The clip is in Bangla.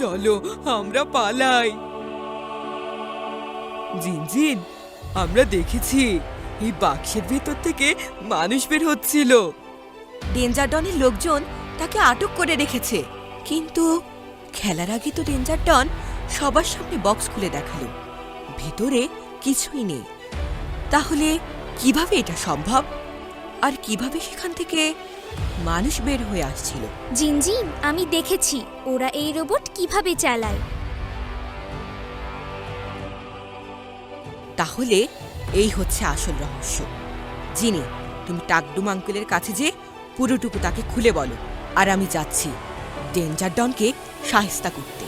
চলো, আমরা পালাই। জিনজিন আমরা দেখেছি, এই বাক্সের ভেতর থেকে মানুষ বের হচ্ছিল। ডেঞ্জার ডনের লোকজন তাকে আটক করে রেখেছে। কিন্তু খেলার আগে তো ডেঞ্জার ডন সবার সামনে বক্স খুলে দেখাল। ভেতরে কিছুই নেই। তাহলে কীভাবে এটা সম্ভব? আর কীভাবে সেখান থেকে মানুষ বের হয়ে আসছিল। জিনজিন আমি দেখেছি ওরা এই রোবট কীভাবে চালায়। তাহলে এই হচ্ছে আসল রহস্য। জিনি তুমি টাকডুম আঙ্কেলের কাছে যে পুরোটুকু তাকে খুলে বলো আর আমি যাচ্ছি ডেঞ্জার ডনকে সাহিস্তা করতে।